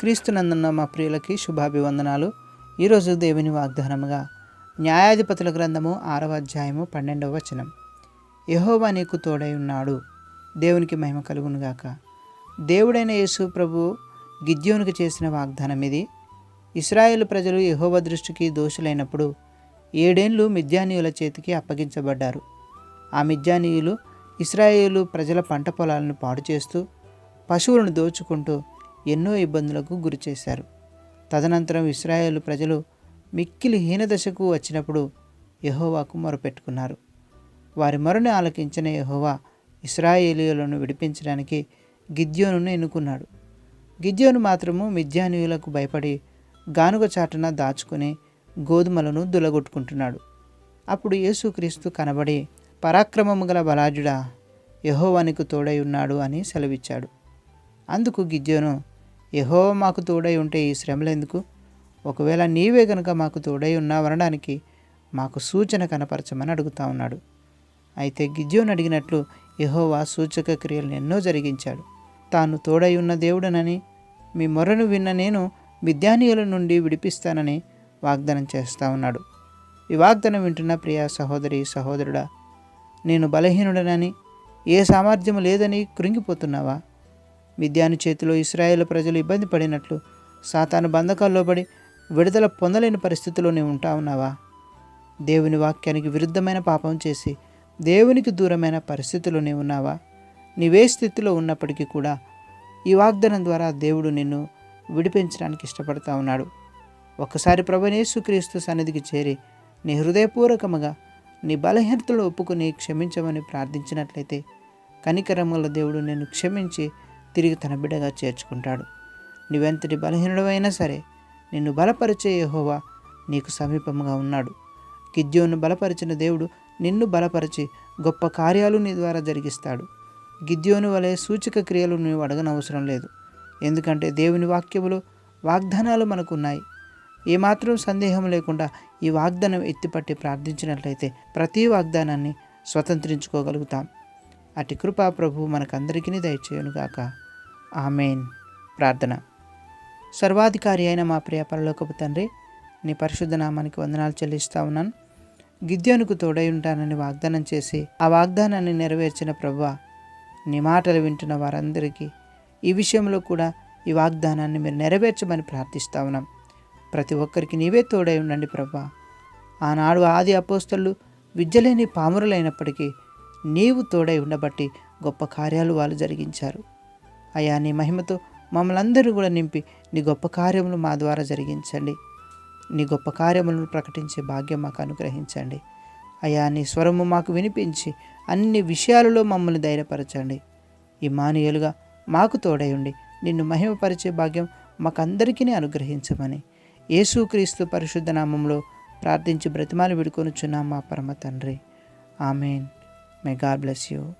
క్రీస్తునందున్న మా ప్రియులకి శుభాభివందనాలు. ఈరోజు దేవుని వాగ్దానముగా న్యాయాధిపతుల గ్రంథము ఆరవ అధ్యాయము పన్నెండవ వచనం. యహోవా నీకు తోడై ఉన్నాడు దేవునికి మహిమ కలుగునుగాక దేవుడైన యేసు ప్రభు గిద్యోనికి చేసిన వాగ్దానం ఇది. ఇస్రాయేల్ ప్రజలు యహోవ దృష్టికి దోషులైనప్పుడు ఏడేండ్లు మిద్యానీయుల చేతికి అప్పగించబడ్డారు. ఆ మిద్యానీయులు ఇస్రాయేలు ప్రజల పంట పొలాలను పాడు చేస్తూ పశువులను దోచుకుంటూ ఎన్నో ఇబ్బందులకు గురిచేశారు తదనంతరం ఇస్రాయేల్ ప్రజలు మిక్కిలి హీనదశకు వచ్చినప్పుడు యహోవాకు మొరపెట్టుకున్నారు. వారి మొరను ఆలకించిన యహోవా ఇస్రాయేలీయులను విడిపించడానికి గిద్యోనును ఎన్నుకున్నాడు. గిద్యోను మాత్రము మిథ్యానీయులకు భయపడి గానుగ చాటున దాచుకుని గోధుమలను దులగొట్టుకుంటున్నాడు. అప్పుడు యేసుక్రీస్తు కనబడి పరాక్రమము గల బలాజుడా యహోవానికి తోడై ఉన్నాడు అని సెలవిచ్చాడు. అందుకు గిద్యోను యహో మాకు తోడై ఉంటే ఈ శ్రమలెందుకు ఒకవేళ నీవే కనుక మాకు తోడై ఉన్నావనడానికి మాకు సూచన కనపరచమని అడుగుతా ఉన్నాడు. అయితే గిద్యోను అడిగినట్లు యహోవా సూచక క్రియలను ఎన్నో జరిగించాడు. తాను తోడై ఉన్న దేవుడనని మీ మొరను విన్న నేను విద్యానీయుల నుండి విడిపిస్తానని వాగ్దానం చేస్తా ఉన్నాడు. ఈ వాగ్దానం వింటున్న ప్రియ సహోదరి సహోదరుడా నేను బలహీనుడనని ఏ సామర్థ్యం లేదని కృంగిపోతున్నావా? మిద్యాను చేతిలో ఇస్రాయేల్ ప్రజలు ఇబ్బంది పడినట్లు సాతాను బంధకాల్లో పడి విడుదల పొందలేని పరిస్థితిలోనే ఉంటా ఉన్నావా? దేవుని వాక్యానికి విరుద్ధమైన పాపం చేసి దేవునికి దూరమైన పరిస్థితిలోనే ఉన్నావా? నీవే స్థితిలో ఉన్నప్పటికీ కూడా ఈ వాగ్దానం ద్వారా దేవుడు నిన్ను విడిపించడానికి ఇష్టపడతా ఉన్నాడు. ఒక్కసారి ప్రభునేసుక్రీస్తు సన్నిధికి చేరి నీ హృదయపూర్వకముగా నీ బలహీనతలు ఒప్పుకుని క్షమించమని ప్రార్థించినట్లయితే కనికరముల దేవుడు నిన్ను క్షమించి తిరిగి తన బిడ్డగా చేర్చుకుంటాడు. నువ్వెంతటి బలహీనుడవైనా సరే నిన్ను బలపరిచే యహోవా నీకు సమీపంగా ఉన్నాడు. గిద్యోను బలపరిచిన దేవుడు నిన్ను బలపరిచి గొప్ప కార్యాలు నీ ద్వారా జరిగిస్తాడు. గిద్యోను వలె సూచక క్రియలు నువ్వు అడగనవసరం లేదు. ఎందుకంటే దేవుని వాక్యములు వాగ్దానాలు మనకున్నాయి. ఏమాత్రం సందేహం లేకుండా ఈ వాగ్దానం ఎత్తిపట్టి ప్రార్థించినట్లయితే ప్రతి వాగ్దానాన్ని స్వతంత్రించుకోగలుగుతాం. అటు కృపా ప్రభు మనకందరికీ దయచేయునుగాక. ఆమెన్. ప్రార్థన. సర్వాధికారి అయిన మా ప్రియ పరలోకపు తండ్రి నీ పరిశుద్ధ నామానికి వందనాలు చెల్లిస్తా ఉన్నాను. గిద్యోనుకు తోడై ఉంటానని వాగ్దానం చేసి ఆ వాగ్దానాన్ని నెరవేర్చిన ప్రభు నీ మాటలు వింటున్న వారందరికీ ఈ విషయంలో కూడా ఈ వాగ్దానాన్ని మీరు నెరవేర్చమని ప్రార్థిస్తా ఉన్నాం. ప్రతి ఒక్కరికి నీవే తోడై ఉండండి ప్రభా ఆనాడు ఆది అపోస్తలు విద్యలేని పామురులైనప్పటికీ నీవు తోడై ఉండబట్టి గొప్ప కార్యాలు వాళ్ళు జరిగించారు. అయా నీ మహిమతో మమ్మల్ని అందరూ కూడా నింపి నీ గొప్ప కార్యములు మా ద్వారా జరిగించండి. నీ గొప్ప కార్యములను ప్రకటించే భాగ్యం మాకు అనుగ్రహించండి. అయా నీ స్వరము మాకు వినిపించి అన్ని విషయాలలో మమ్మల్ని ధైర్యపరచండి. ఈ మానవులుగా మాకు తోడై ఉండి నిన్ను మహిమపరిచే భాగ్యం మాకందరికీ అనుగ్రహించమని యేసుక్రీస్తు పరిశుద్ధ నామంలో ప్రార్థించి బ్రతిమాలు విడుకొనుచున్నాం మా పరమ తండ్రి. Amen. May God bless you